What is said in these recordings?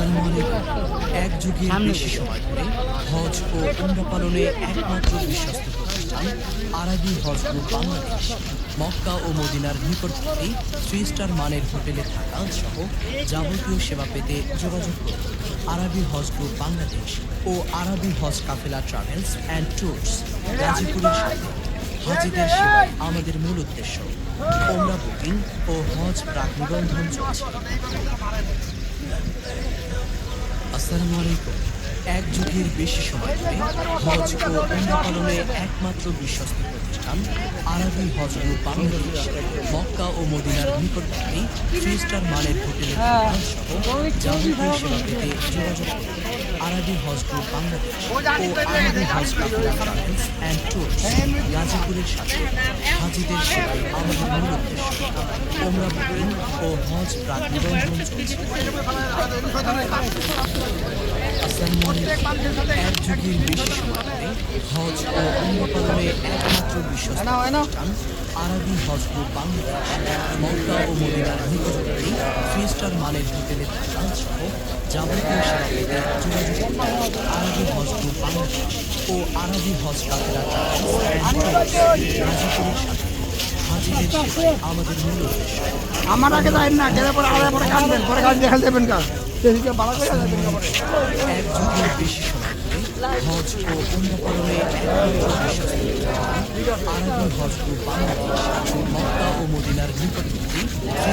আসসালামু আলাইকুম এক যুগের বেশি সময় ধরে হজ ও উমরা পালনে একমাত্র বিশ্বস্ত প্রতিষ্ঠান আরবি হজ গ্রুপ বাংলাদেশ। মক্কা ও মদিনার নিকটবর্তী থ্রি স্টার মানের হোটেলে থাকা সহ যাবতীয় সেবা পেতে যোগাযোগ করুন। আরবি হজ গ্রুপ বাংলাদেশ ও আরবি হজ কাফেলা ট্রাভেলস অ্যান্ড ট্যুরস গাজীপুরের সাথে। হাজিদের সেবাই আমাদের মূল উদ্দেশ্য ওমরা বুকিং ও হজ প্রাক নিবন্ধন চলছে। আসসালামু আলাইকুম। এক যুগের বেশি সময় ধরে হজ ও উমরা পালনে একমাত্র বিশ্বস্ত প্রতিষ্ঠান আরবি হজ ও বাংলাদেশ। মক্কা ও মদিনার নিকটবর্তী থ্রি স্টার মানের হোটেলের সহ যাবতীয় সেবা পেতে যোগাযোগ করুন। আরবি হজ গ্রুপ বাংলাদেশ ও আরবি হজ কাফেলা অ্যান্ড ট্যুরস গাজীপুরের সাথে হাজিদের সেবাই আমাদের মূল উদ্দেশ্য ওমরা বুকিং ও হজ প্রাক নিবন্ধন চলছে। এক যুগের বেশি হজ ও উমরা পালনে একমাত্র বিশ্বস্ত আরবি হজ গ্রুপ বাংলাদেশ। মক্কা ও মদিনার নিকটবর্তী থ্রি স্টার মানের হোটেলে থাকা সহ যাবতীয় সেবা পেতে যোগাযোগ করুন আরবি হজ গ্রুপ বাংলাদেশ ও আরবি হজ কাফেলা আমাদের মূল আমার আগে যাই না গেলে পরে আগে পরে কাটবেন পরে কাজ দেখা যাবেন কা সেদিকে ভালো করে যাবেন এক যুগের বেশি সময় হজ ও আরবি হজ বাংলাদেশ মক্কা মদিনার নিকটবর্তী থ্রি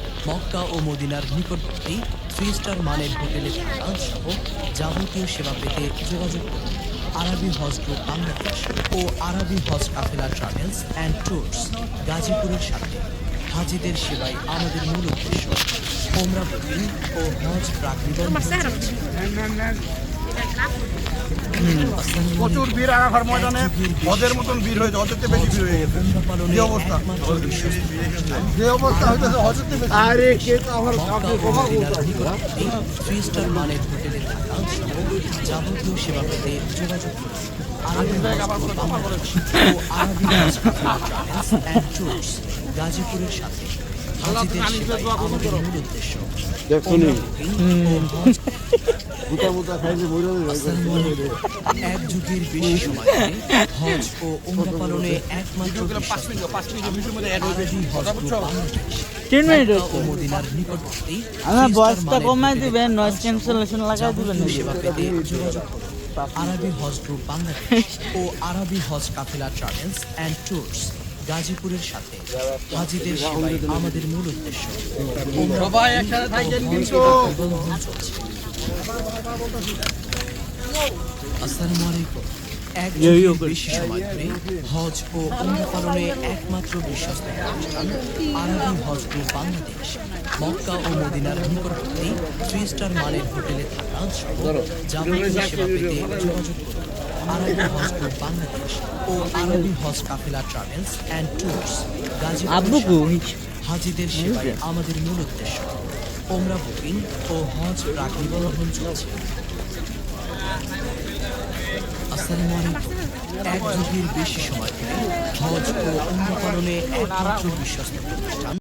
মক্কা ও মদিনার নিকটবর্তী থ্রি স্টার মানের হোটেলে থাকা সহ যাবতীয় সেবা পেতে যোগাযোগ করুন। আরবি হজ গ্রুপ বাংলাদেশ ও আরবি হজ কাফেলা ট্রাভেলস অ্যান্ড ট্যুরস গাজীপুরের সাথে। হাজিদের সেবাই আমাদের মূল উদ্দেশ্য। ওমরা বুকিং ও হজ প্রাক নিবন্ধন চলছে। আসসালামু প্রচুর। ভিড় আরাফার ময়দানে। হজের মতন ভিড় হয়েছে হজের বেশি ভিড় হয়ে গেছে। যে অবস্থা? যে অবস্থা হইতেছে? হজের বেশি আরে কে তো আমার থ্রি স্টার মানের হোটেলে থাকা যাবতীয় সেবা পেতে যোগাযোগ গাজীপুরের সাথে। হাজিদের সেবাই আমাদের মূল উদ্দেশ্য। এক যুগের বেশি সময় হজ ও উমরা পালনে একমাত্র তিন মিনিট আমার বয়সটা কমাই দিবেন নয়েজ থাকা ক্যান্সেলেশন লাগাই দিবেন। সেবা পেতে আরবি হজ গ্রুপ বাংলাদেশ ও আরবি হজ কাফেলা ট্রাভেলস অ্যান্ড ট্যুরস গাজীপুরের সাথে। হাজিদের সেবাই আমাদের মূল উদ্দেশ্য। সবাই একসাথে থাকেন কিন্তু। আসসালামু আলাইকুম। এক বেশি সময় ধরে হজ ও একমাত্র বিশ্বস্ত প্রতিষ্ঠান আরবি হজ গ্রুপ বাংলাদেশ। মক্কা ও মদিনার নিকটবর্তী থ্রি স্টার মানের হোটেলে থাকা সহ যাবতীয় সেবা পেতে যোগাযোগ করুন। আরবি হজ গ্রুপ বাংলাদেশ ও আরবি হজ কাফেলা ট্রাভেলস অ্যান্ড ট্যুরস কই? হাজিদের সেবাই আমাদের মূল উদ্দেশ্য। ওমরা বুকিং ও হজ রাখি বহন চলছে। এক যুগের বেশি সময় হজ ও একমাত্র বিশ্বস্ত প্রতিষ্ঠান